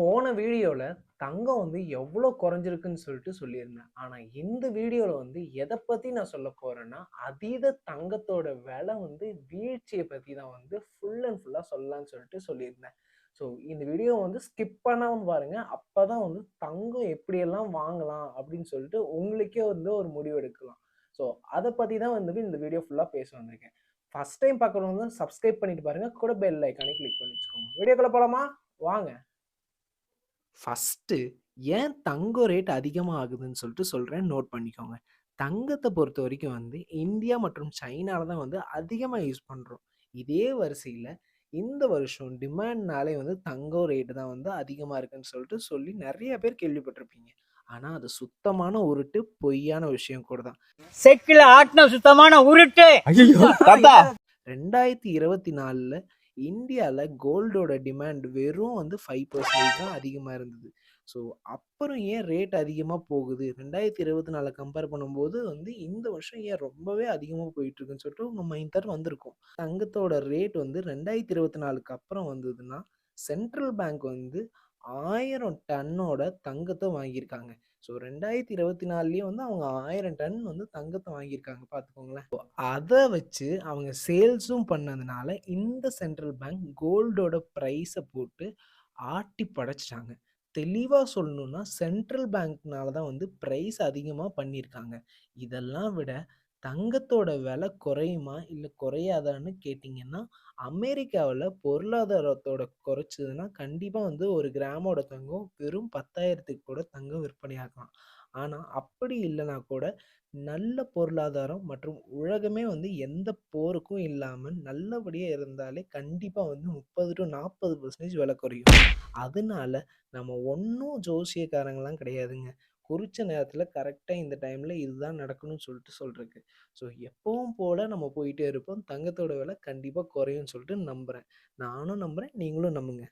போன வீடியோவில் தங்கம் வந்து எவ்வளோ குறைஞ்சிருக்குன்னு சொல்லிட்டு சொல்லியிருந்தேன். ஆனால் இந்த வீடியோவில் வந்து எதை பற்றி நான் சொல்ல போகிறேன்னா அதீத தங்கத்தோட விலை வந்து வீழ்ச்சியை பற்றி தான் வந்து ஃபுல் அண்ட் ஃபுல்லாக சொல்லலான்னு சொல்லிட்டு சொல்லியிருந்தேன். ஸோ இந்த வீடியோ வந்து ஸ்கிப் பண்ணான்னு பாருங்கள் அப்போ தான் வந்து தங்கம் எப்படியெல்லாம் வாங்கலாம் அப்படின்னு சொல்லிட்டு உங்களுக்கே வந்து ஒரு முடிவு எடுக்கலாம். ஸோ அதை பற்றி தான் வந்து இந்த வீடியோ ஃபுல்லாக பேச வந்திருக்கேன். ஃபஸ்ட் டைம் பார்க்குறவங்க சப்ஸ்கிரைப் பண்ணிட்டு பாருங்க. கூட பெல் ஐக்கானே கிளிக் பண்ணி வச்சுக்கோங்க. வீடியோக்குள்ளே போகலாமா வாங்க. ஃபர்ஸ்ட்டு ஏன் தங்கம் ரேட் அதிகமா ஆகுதுன்னு சொல்லிட்டு சொல்றேன். நோட் பண்ணிக்கோங்க. தங்கத்த பொறுத்தவரைக்கும் வந்து இந்தியா மற்றும் சைனால தான் வந்து அதிகமா யூஸ் பண்றோம். இதே வரிசையில இந்த வருஷம் டிமாண்ட்னாலே வந்து தங்கம் ரேட் தான் வந்து அதிகமா இருக்குன்னு சொல்லிட்டு சொல்லி நெறைய பேர் கேள்விப்பட்டிருப்பீங்க. ஆனா அது சுத்தமான உருட்டு, பொய்யான விஷயம் கூட தான். செக்கில ஆட்டின சுத்தமான உருட்டு ஐயோ தாத்தா 2024ல இந்தியாவில் கோல்டோட டிமாண்ட் வெறும் வந்து ஃபைவ் பர்சன்டேஜ் தான் அதிகமாக இருந்தது. ஸோ அப்புறம் ஏன் ரேட் அதிகமாக போகுது? 2024 கம்பேர் பண்ணும்போது வந்து இந்த வருஷம் ஏன் ரொம்பவே அதிகமாக போயிட்டுருக்குன்னு சொல்லிட்டு உங்கள் மைண்ட் தாட் வந்திருக்கும். தங்கத்தோட ரேட் வந்து 2024க்கு அப்புறம் வந்ததுன்னா, சென்ட்ரல் பேங்க் வந்து ஆயிரம் டன்னோட தங்கத்தை வாங்கியிருக்காங்க. ஸோ 2024லயே வந்து அவங்க ஆயிரம் டன் வந்து தங்கத்தை வாங்கியிருக்காங்க பார்த்துக்கோங்களேன். அதை வச்சு அவங்க சேல்ஸும் பண்ணதுனால இந்த சென்ட்ரல் பேங்க் கோல்டோட ப்ரைஸை போட்டு ஆட்டி படைச்சிட்டாங்க தெளிவாக சொல்லணும்னா சென்ட்ரல் பேங்க்னால தான் வந்து ப்ரைஸ் அதிகமாக பண்ணியிருக்காங்க. இதெல்லாம் விட தங்கத்தோட விலை குறையுமா? இல்லை குறையாதான்னு கேட்டிங்கன்னா அமெரிக்காவில் பொருளாதாரத்தோட குறைச்சதுன்னா கண்டிப்பாக வந்து ஒரு கிராமோட தங்கம் வெறும் 10,000க்கு கூட தங்கம் விற்பனையாகலாம். ஆனால் அப்படி இல்லைனா கூட நல்ல பொருளாதாரம் மற்றும் உலகமே வந்து எந்த போருக்கும் இல்லாமல் நல்லபடியாக இருந்தாலே கண்டிப்பாக வந்து 30-40% விலை குறையும். அதனால நம்ம ஒன்றும் ஜோசியக்காரங்களாம் கிடையாதுங்க. குறித்த நேரத்தில் கரெக்டாக இந்த டைமில் இதுதான் நடக்கணும்னு சொல்லிட்டு சொல்கிறேங்க ஸோ எப்பவும் போல் நம்ம போயிட்டே இருப்போம். தங்கத்தோட விலை கண்டிப்பாக குறையும்னு சொல்லிட்டு நம்புகிறேன் நானும் நம்புகிறேன் நீங்களும் நம்புங்க.